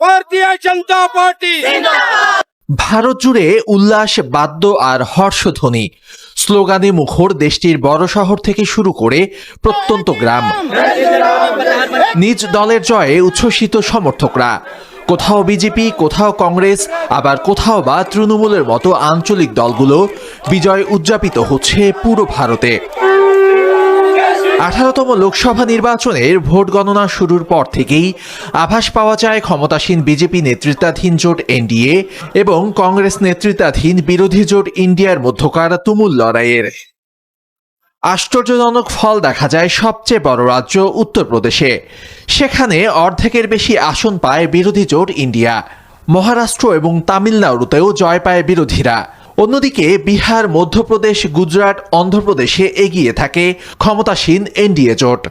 ভারতীয় জনতা পার্টি। ভারত জুড়ে উল্লাস, বাদ্য আর হর্ষধ্বনি। স্লোগানে মুখর দেশটির বড় শহর থেকে শুরু করে প্রত্যন্ত গ্রাম। নিজ দলের জয়ে উচ্ছ্বসিত সমর্থকরা। কোথাও বিজেপি, কোথাও কংগ্রেস, আবার কোথাও বা তৃণমূলের মতো আঞ্চলিক দলগুলো বিজয় উদযাপিত হচ্ছে পুরো ভারতে। আঠারোতম লোকসভা নির্বাচনের ভোট গণনা শুরুর পর থেকেই আভাস পাওয়া যায় ক্ষমতাসীন বিজেপি নেতৃত্বাধীন জোট এনডিএ এবং কংগ্রেস নেতৃত্বাধীন বিরোধী জোট ইন্ডিয়ার মধ্যকার তুমুল লড়াইয়ের। আশ্চর্যজনক ফল দেখা যায় সবচেয়ে বড় রাজ্য উত্তরপ্রদেশে। সেখানে অর্ধেকের বেশি আসন পায় বিরোধী জোট ইন্ডিয়া। মহারাষ্ট্র এবং তামিলনাড়ুতেও জয় পায় বিরোধীরা। অন্যদিকে বিহার মধ্যপ্রদেশ গুজরাট অন্ধ্রপ্রদেশে এগিয়ে থাকে ক্ষমতাসীন এনডিএ জোট।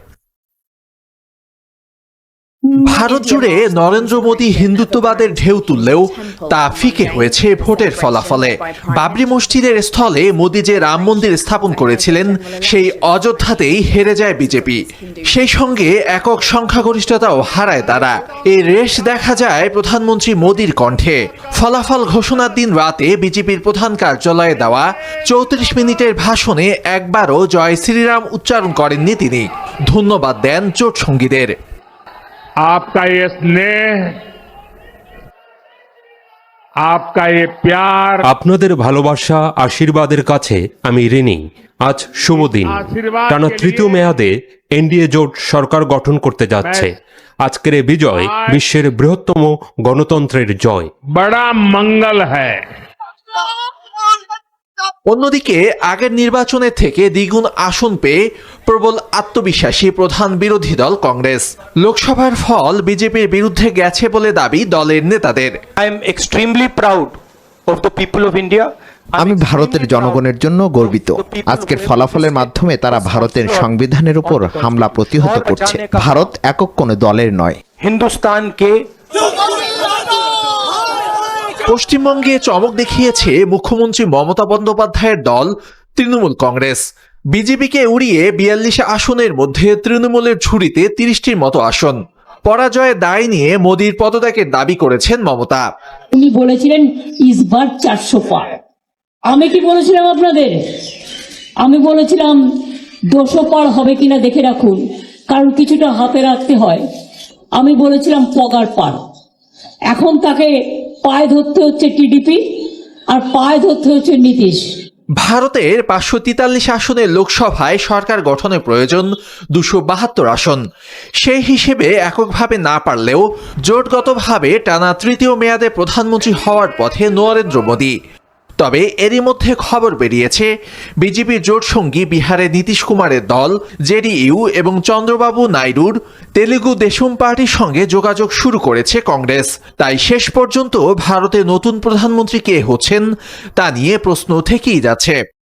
ভারত জুড়ে নরেন্দ্র মোদী হিন্দুত্ববাদের ঢেউ তুললেও তা ফিকে হয়েছে ভোটের ফলাফলে। বাবরি মসজিদের স্থলে মোদী যে রাম মন্দির স্থাপন করেছিলেন সেই অযোধ্যাতেই হেরে যায় বিজেপি। সেই সঙ্গে একক সংখ্যাগরিষ্ঠতাও হারায় তারা। এই রেশ দেখা যায় প্রধানমন্ত্রী মোদীর কণ্ঠে। ফলাফল ঘোষণার দিন রাতে বিজেপির প্রধান কার্যালয়ে দেওয়া চৌত্রিশ মিনিটের ভাষণে একবারও জয় শ্রীরাম উচ্চারণ করেননি তিনি। ধন্যবাদ দেন জোট সঙ্গীদের। आपका ये स्नेह आपका ये प्यार আপনাদের ভালোবাসা আশীর্বাদের কাছে আমি ঋণী আজ শুভ দিন টানা তৃতীয় মেয়াদে এনডিএ জোট সরকার গঠন করতে যাচ্ছে আজকের এই বিজয় বিশ্বের বৃহত্তম গণতন্ত্রের জয় बड़ा मंगल है অন্যদিকে আগের নির্বাচনের থেকে দ্বিগুণ আসন পেয়ে প্রবল আত্মবিশ্বাসী প্রধান বিরোধী দল কংগ্রেস। লোকসভার ফল বিজেপির বিরুদ্ধে গেছে বলে দাবি দলের নেতাদের। I am extremely proud of the people of India আমি ভারতের জনগণের জন্য গর্বিত। আজকের ফলাফলের মাধ্যমে তারা ভারতের সংবিধানের উপর হামলা প্রতিহত করছে। ভারত একক কোনো দলের নয়। হিন্দুস্তানকে পশ্চিমবঙ্গে চমক দেখিয়েছে মুখ্যমন্ত্রী মমতা বন্দ্যোপাধ্যায়ের দল, তৃণমূল কংগ্রেস। বিজেপিকে উড়িয়ে বিয়াল্লিশ আসনের মধ্যে তৃণমূলের ঝুড়িতে তিরিশটির মতো আসন। পরাজয়ের দায় নিয়ে মোদীর পদত্যাগের দাবি করেছেন মমতা। উনি বলেছিলেন ইসবার চারশো পার। আমি কি বলেছিলাম আপনাদের? আমি বলেছিলাম, দুশো পার হবে কিনা দেখে রাখুন, কারণ কিছুটা হাতে রাখতে হয়। আমি বলেছিলাম, পগার পার। এখন তাকে পায়ে ধরতে হচ্ছে টিডিপি আর পায়ে ধরতে হচ্ছে নীতিশ। ভারতের পাঁচশো তেতাল্লিশ আসনের লোকসভায় সরকার গঠনের প্রয়োজন দুশো বাহাত্তর আসন। সেই হিসেবে এককভাবে না পারলেও জোটগতভাবে টানা তৃতীয় মেয়াদে প্রধানমন্ত্রী হওয়ার পথে নরেন্দ্র মোদী। তবে এরই মধ্যে খবর বেরিয়েছে, বিজেপি জোট সঙ্গী বিহারে নীতিশ কুমারের দল, জেডিইউ এবং চন্দ্রবাবু নাইডুর তেলেগু দেশম পার্টির সঙ্গে যোগাযোগ শুরু করেছে কংগ্রেস। তাই শেষ পর্যন্ত ভারতে নতুন প্রধানমন্ত্রী কে হচ্ছেন তা নিয়ে প্রশ্ন থেকেই যাচ্ছে।